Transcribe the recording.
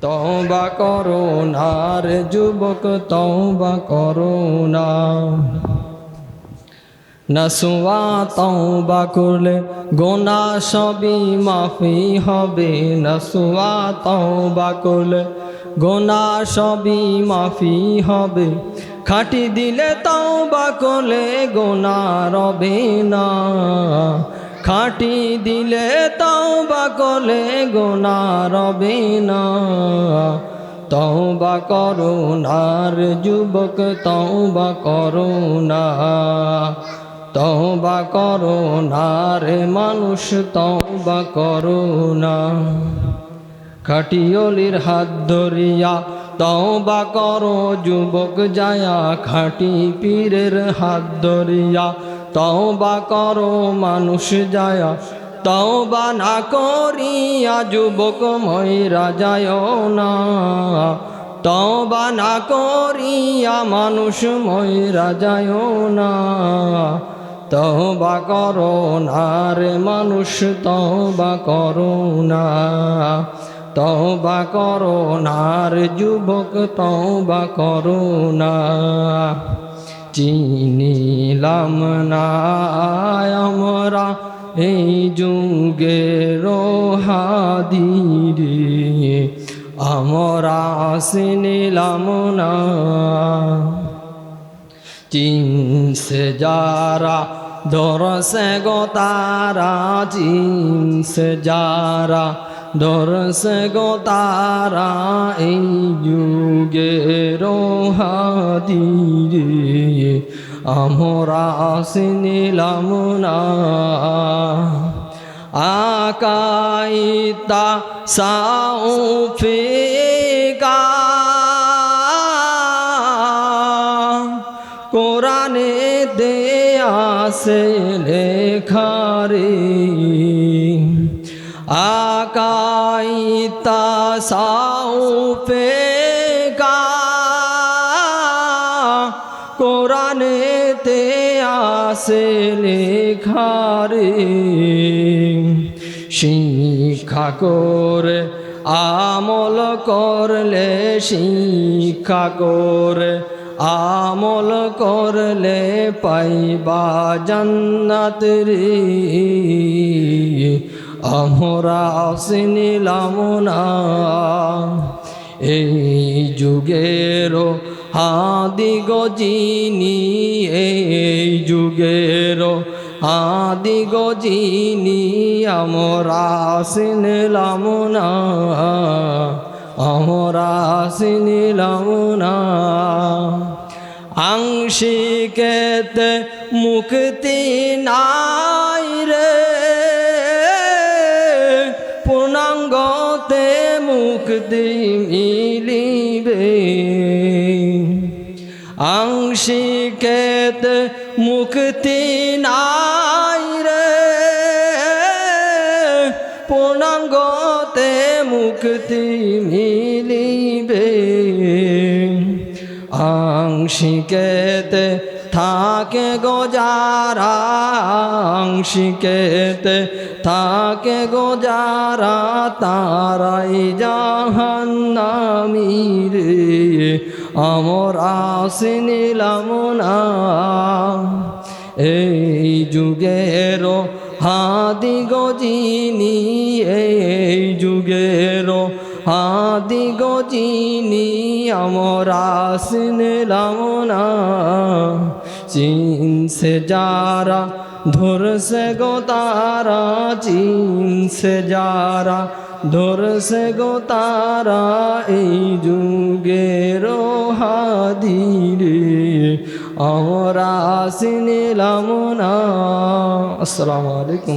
তওবা করো যুবক, তওবা করো না। নসুয়া তওবা করলে গোনা সবই মাফি হবে। নসুয়া তওবা করলে গোনা সবই মাফি হবে। খাটি দিলে তওবা করলে গোনা রবে না। খাটি দিলে তওবা করলে গোনা রবে না তওবা করো না রে যুবক, তওবা করো না। তওবা করো না রে মানুষ, তওবা করো না। খাটিয়লির হাত ধরিয়া তওবা করো, যুবক যায়া খাটি পীরের হাত ধরিয়া তওবা করো, মানুষ যায়া। তওবা না করিয়া যুবক ময়রা যায় না। তওবা না করিয়া মানুষ ময়রা যায় না। তওবা করো না রে মানুষ, তওবা করো না। তওবা করো না রে যুবক, তওবা করো না। চিনিলাম না আমরা এই যুগে রোহাদিরে। আমরা চিনিলাম না। চিনসে যারা দরসে গো তারা চিনসে যারা দরসে গো তারা এই যুগে রোহাদিরে। আমরা আসিনিলাম না আকাইতা সাউফিকা। কোরআনে দেয়াসে লেখারে। আকাইতা সাউফিকা। দেয়াসে লেখারে শিক্ষা করে, আমল করলে শিক্ষা করে, আমল করলে পাইবা জান্নাত রে। আমরা আসিনিলাম না, এই যুগের হাদি গজিনি এই যুগের, আদি গজিনি আমরা আসিনিলাম না, আমরা আসিনিলাম না। আংশিকেতে মুক্তি নাই রে, পূর্ণাঙ্গতে মুক্তি মিলিবে আংশিকেতে মুক্তি নাই রে। পূর্ণাঙ্গতে মুক্তি মিলিবে। আংশিকেতে থাকে গোজারা আংশিকেতে থাকে গোজারা তারাই জাহান্নামী রে। আমর আসিনিলাম না। এই যুগের হাদি গজিনি এই যুগের হাদি গজিনি আমরা সিনলাম না। চিনসে যারা ধরসে গো তারা চিনসে যারা ধরসে গো তারা এই যুগের হাদিরে। আমরা সিনলাম না। আসসালামু আলাইকুম